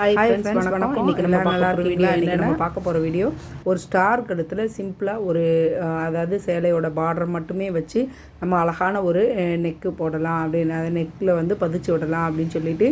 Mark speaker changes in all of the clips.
Speaker 1: Hi friends வணக்கம். இன்னைக்கு நம்ம
Speaker 2: நல்லா இருக்கீங்களா? இன்னைக்கு
Speaker 1: நம்ம பார்க்க போகிற வீடியோ ஒரு ஸ்டார் கழுத்தில் சிம்பிளாக ஒரு அதாவது சேலையோட பார்டர் மட்டுமே வச்சு நம்ம அழகான ஒரு நெக்கு போடலாம். அப்படின்னு அந்த நெக்கில் வந்து பதிச்சு விடலாம் அப்படின்னு சொல்லிட்டு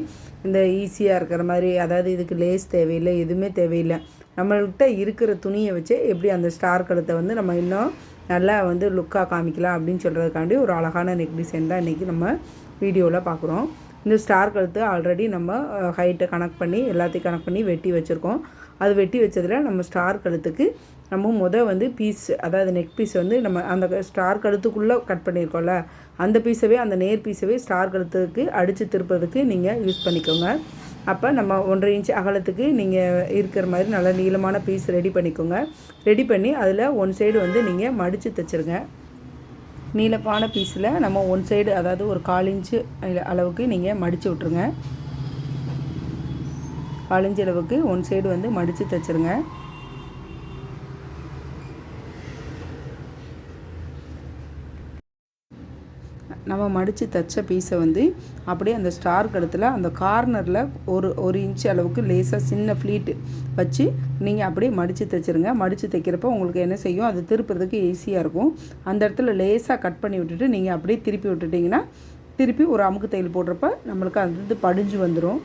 Speaker 1: இந்த ஈஸியாக இருக்கிற மாதிரி அதாவது இதுக்கு லேஸ் தேவையில்லை எதுவுமே தேவையில்லை. நம்மள்கிட்ட இருக்கிற துணியை வச்சு எப்படி அந்த ஸ்டார் கழுத்தை வந்து நம்ம இன்னும் நல்லா வந்து லுக்காக காமிக்கலாம் அப்படின்னு சொல்கிறதுக்காண்டி ஒரு அழகான நெக் டிசைன் தான் இன்றைக்கி நம்ம வீடியோவில் பார்க்குறோம். இந்த ஸ்டார் கழுத்து ஆல்ரெடி நம்ம ஹைட்டை கனெக்ட் பண்ணி எல்லாத்தையும் கனெக்ட் பண்ணி வெட்டி வச்சுருக்கோம். அது வெட்டி வச்சதில் நம்ம ஸ்டார் கழுத்துக்கு நம்ம முத வந்து பீஸ் அதாவது நெக் பீஸ் வந்து நம்ம அந்த ஸ்டார் கழுத்துக்குள்ளே கட் பண்ணியிருக்கோம்ல அந்த பீஸவே அந்த நேர் பீஸவே ஸ்டார் கழுத்துக்கு அடித்து திருப்பதுக்கு நீங்கள் யூஸ் பண்ணிக்கோங்க. அப்போ நம்ம ஒன்றரை இன்ச் அகலத்துக்கு நீங்கள் இருக்கிற மாதிரி நல்ல நீளமான பீஸ் ரெடி பண்ணிக்கோங்க. ரெடி பண்ணி அதில் ஒன் சைடு வந்து நீங்கள் மடித்து தைச்சிருங்க. நீளப்பான பீஸில் நம்ம ஒன் சைடு அதாவது ஒரு கால் இன்ச்சு அளவுக்கு நீங்கள் மடித்து விட்ருங்க கால் இன்ச்சு அளவுக்கு ஒன் சைடு வந்து மடித்து தைச்சிருங்க. நம்ம மடித்து தைச்ச பீஸை வந்து அப்படியே அந்த ஸ்டார் கடத்தில் அந்த கார்னரில் ஒரு ஒரு இன்ச் அளவுக்கு லேசாக சின்ன ஃப்ளீட்டு வச்சு நீங்கள் அப்படியே மடித்து தைச்சிருங்க. மடித்து தைக்கிறப்ப உங்களுக்கு என்ன செய்யும்? அது திருப்புறதுக்கு ஈஸியாக இருக்கும். அந்த இடத்துல லேசாக கட் பண்ணி விட்டுட்டு நீங்கள் அப்படியே திருப்பி விட்டுட்டிங்கன்னா திருப்பி ஒரு அமுக்கு தையல் போடுறப்ப நம்மளுக்கு அது வந்து படிஞ்சு வந்துடும்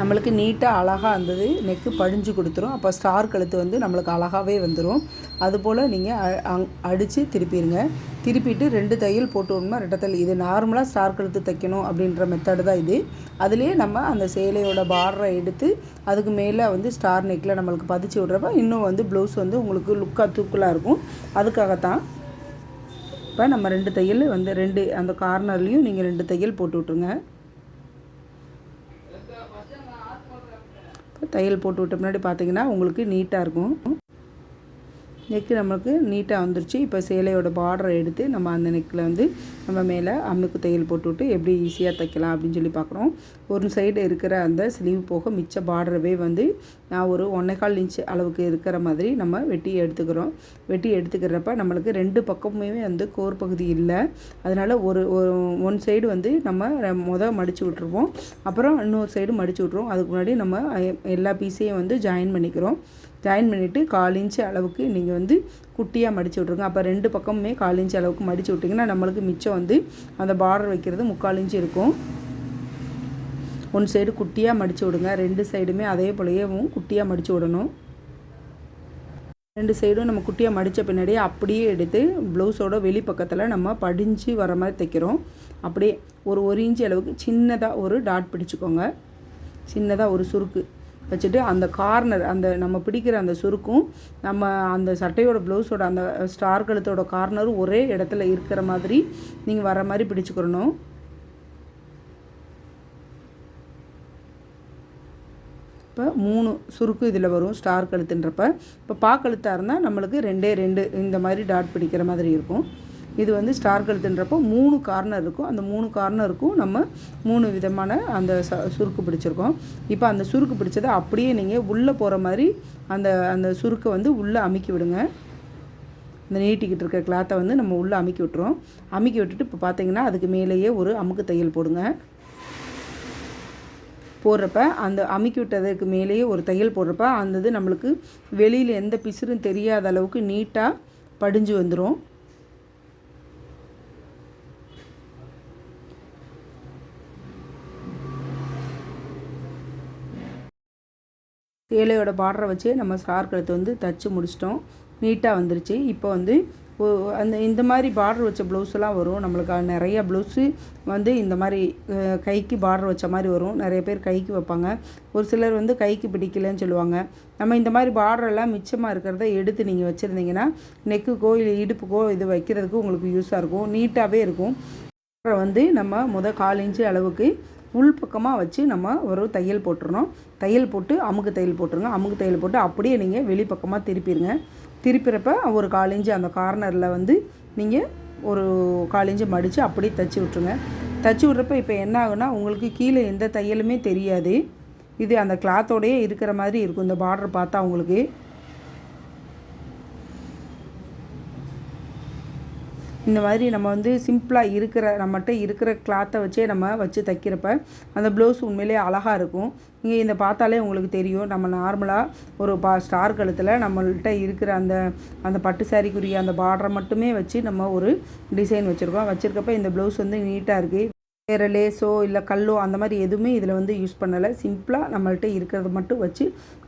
Speaker 1: நம்மளுக்கு நீட்டாக அழகாக இருந்தது. நெக்கு பழிஞ்சு கொடுத்துரும். அப்போ ஸ்டார் கழுத்து வந்து நம்மளுக்கு அழகாகவே வந்துடும் அதுபோல் நீங்கள் அடித்து திருப்பிடுங்க திருப்பிட்டு ரெண்டு தையல் போட்டு விடணுமா? ரெட்டை தையல். இது நார்மலாக ஸ்டார் கழுத்து தைக்கணும் அப்படின்ற மெத்தடு தான் இது. அதுலேயே நம்ம அந்த சேலையோட பார்டரை எடுத்து அதுக்கு மேலே வந்து ஸ்டார் நெக்கில் நம்மளுக்கு பதிச்சு விட்றப்ப இன்னும் வந்து ப்ளவுஸ் வந்து உங்களுக்கு லுக்காக தூக்கலாக இருக்கும். அதுக்காகத்தான் இப்போ நம்ம ரெண்டு தையல் வந்து ரெண்டு அந்த கார்னர்லேயும் நீங்கள் ரெண்டு தையல் போட்டு விட்ருங்க இப்போ தையல் போட்டு விட்ட முன்னாடி பார்த்திங்கன்னா உங்களுக்கு நீட்டாக இருக்கும். நெக்கு நம்மளுக்கு நீட்டாக வந்துருச்சு. இப்போ சேலையோட பார்டரை எடுத்து நம்ம அந்த நெக்கில் வந்து நம்ம மேலே அம்முக்கு தையல் போட்டுவிட்டு எப்படி ஈஸியாக தைக்கலாம் அப்படின்னு சொல்லி பார்க்குறோம். ஒரு சைடு இருக்கிற அந்த ஸ்லீவ் போக மிச்ச பார்டரவே வந்து நான் ஒரு ஒன்றேகால் இன்ச் அளவுக்கு இருக்கிற மாதிரி நம்ம வெட்டி எடுத்துக்கிறோம். வெட்டி எடுத்துக்கிறப்ப நம்மளுக்கு ரெண்டு பக்கமுமே வந்து கோர் பகுதி இல்லை. அதனால் ஒரு ஒன் சைடு வந்து நம்ம மொதல் மடித்து விட்ருவோம் அப்புறம் இன்னொரு சைடு மடித்து விட்ருவோம் அதுக்கு முன்னாடி நம்ம எல்லா பீஸையும் வந்து ஜாயின் பண்ணிக்கிறோம். ஜாயின் பண்ணிவிட்டு கால் இன்ச்சு அளவுக்கு நீங்கள் வந்து குட்டியாக மடித்து விட்ருங்க அப்போ ரெண்டு பக்கமுமே கால் இன்ச்சு அளவுக்கு மடித்து விட்டிங்கன்னா நம்மளுக்கு மிச்சம் வந்து அந்த பார்டர் வைக்கிறது முக்கால் இன்ச்சு இருக்கும். ஒன் சைடு குட்டியாக மடித்து விடுங்க. ரெண்டு சைடுமே அதே போலயேவும் குட்டியாக மடித்து விடணும். ரெண்டு சைடும் நம்ம குட்டியாக மடித்த பின்னாடியே அப்படியே எடுத்து ப்ளவுஸோட வெளி பக்கத்தில் நம்ம படிஞ்சு வர மாதிரி தைக்கிறோம். அப்படியே ஒரு ஒரு இன்ச்சு அளவுக்கு சின்னதாக ஒரு டாட் பிடிச்சிக்கோங்க. சின்னதாக ஒரு சுருக்கு. வச்சுட்டு அந்த கார்னர் அந்த நம்ம பிடிக்கிற அந்த சுருக்கும் நம்ம அந்த சட்டையோட ப்ளவுஸோட அந்த ஸ்டார் கழுத்தோட கார்னரும் ஒரே இடத்துல இருக்கிற மாதிரி நீங்கள் வர மாதிரி பிடிச்சிக்கிறணும் இப்போ மூணு சுருக்கு இதில் வரும் ஸ்டார் கழுத்துன்றப்ப. இப்போ பா கழுத்தாக இருந்தால் நம்மளுக்கு ரெண்டே ரெண்டு இந்த மாதிரி டாட் பிடிக்கிற மாதிரி இருக்கும். இது வந்து ஸ்டார் கழுத்துன்றப்போ மூணு கார்னர் இருக்கும். அந்த மூணு கார்னருக்கும் நம்ம மூணு விதமான அந்த ச சுருக்கு பிடிச்சிருக்கோம். இப்போ அந்த சுருக்கு பிடிச்சதை அப்படியே நீங்கள் உள்ளே போகிற மாதிரி அந்த அந்த சுருக்கை வந்து உள்ளே அமுக்கி விடுங்க. இந்த நீட்டிக்கிட்டு இருக்க கிளாத்தை வந்து நம்ம உள்ளே அமுக்கி விட்டுறோம் அமுக்கி விட்டுட்டு இப்போ பார்த்தீங்கன்னா அதுக்கு மேலேயே ஒரு அமுக்கு தையல் போடுங்க. போடுறப்ப அந்த அமுக்கி விட்டதுக்கு மேலேயே ஒரு தையல் போடுறப்ப அந்த இது நம்மளுக்கு வெளியில் எந்த பிசுறும் தெரியாத அளவுக்கு நீட்டாக படிஞ்சு வந்துடும் சேலையோட பார்டரை வச்சு நம்ம ஸ்டார் கழுத்து வந்து தச்சு முடிச்சிட்டோம். நீட்டாக வந்துருச்சு. இப்போ வந்து அந்த இந்த மாதிரி பார்டர் வச்ச ப்ளவுஸ்லாம் வரும். நம்மளுக்கு நிறைய ப்ளவுஸு வந்து இந்த மாதிரி கைக்கு பார்டர் வச்ச மாதிரி வரும். நிறைய பேர் கைக்கு வைப்பாங்க. ஒரு சிலர் வந்து கைக்கு பிடிக்கலன்னு சொல்லுவாங்க. நம்ம இந்த மாதிரி பார்டர் எல்லாம் மிச்சமாக இருக்கிறத எடுத்து நீங்கள் வச்சுருந்தீங்கன்னா நெக்குக்கோ இல்லை இடுப்புக்கோ இது வைக்கிறதுக்கு உங்களுக்கு யூஸாக இருக்கும். நீட்டாகவே இருக்கும். border வந்து நம்ம முத கால் இன்ச்சு அளவுக்கு உள்பக்கமாக வச்சு நம்ம ஒரு தையல் போட்டுருணும் தையல் போட்டு அமுக்கு தையல் போட்டுருங்க. அமுக்கு தையல் போட்டு அப்படியே நீங்கள் வெளிப்பக்கமாக திருப்பிடுங்க திருப்பிறப்ப ஒரு கால் இன்ச்சு அந்த கார்னரில் வந்து நீங்கள் ஒரு கால் இன்ச்சு மடித்து அப்படியே தச்சு விட்ருங்க தச்சு விட்றப்ப இப்போ என்ன ஆகுனா உங்களுக்கு கீழே எந்த தையலுமே தெரியாது. இது அந்த கிளாத்தோடையே இருக்கிற மாதிரி இருக்கும். இந்த பார்டர் பார்த்தா உங்களுக்கு இந்த மாதிரி நம்ம வந்து சிம்பிளாக இருக்கிற நம்மகிட்ட இருக்கிற கிளாத்தை வச்சே நம்ம வச்சு தைக்கிறப்ப அந்த ப்ளவுஸ் உண்மையிலேயே அழகாக இருக்கும். இங்கே இந்த பார்த்தாலே உங்களுக்கு தெரியும். நம்ம நார்மலாக ஒரு பா ஸ்டார் கழுத்தில் நம்மள்கிட்ட இருக்கிற அந்த அந்த பட்டு சாரிக்குரிய அந்த பார்டரை மட்டுமே வச்சு நம்ம ஒரு டிசைன் வச்சுருக்கோம். வச்சுருக்கப்ப இந்த ப்ளவுஸ் வந்து நீட்டாக இருக்குது வேறு லேஸோ இல்லை கல்லோ அந்த மாதிரி எதுவுமே இதில் வந்து யூஸ் பண்ணலை. சிம்பிளாக நம்மள்கிட்ட இருக்கிறத மட்டும் வச்சு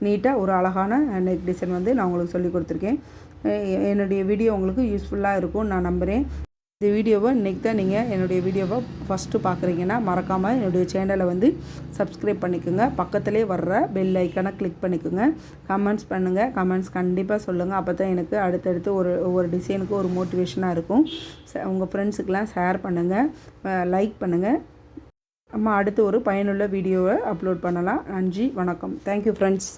Speaker 1: நீட்டாக ஒரு அழகான நெக் டிசைன் வந்து நான் உங்களுக்கு சொல்லி கொடுத்துருக்கேன். என்னுடைய வீடியோ உங்களுக்கு யூஸ்ஃபுல்லாக இருக்கும் நான் நம்புகிறேன் இந்த வீடியோவை இன்றைக்கி தான் நீங்கள் என்னுடைய வீடியோவை ஃபஸ்ட்டு பார்க்குறீங்கன்னா மறக்காமல் என்னுடைய சேனலை வந்து சப்ஸ்கிரைப் பண்ணிக்கோங்க. பக்கத்துலேயே வர்ற பெல் ஐக்கனை கிளிக் பண்ணிக்கோங்க. கமெண்ட்ஸ் பண்ணுங்கள் கமெண்ட்ஸ் கண்டிப்பாக சொல்லுங்கள் அப்போ தான் எனக்கு அடுத்தடுத்து ஒரு ஒவ்வொரு டிசைனுக்கு ஒரு மோட்டிவேஷனாக இருக்கும். உங்கள் ஃப்ரெண்ட்ஸுக்கெலாம் ஷேர் பண்ணுங்கள் லைக் பண்ணுங்கள் நம்ம அடுத்து ஒரு பயனுள்ள வீடியோவை அப்லோட் பண்ணலாம். நன்றி. வணக்கம். Thank you friends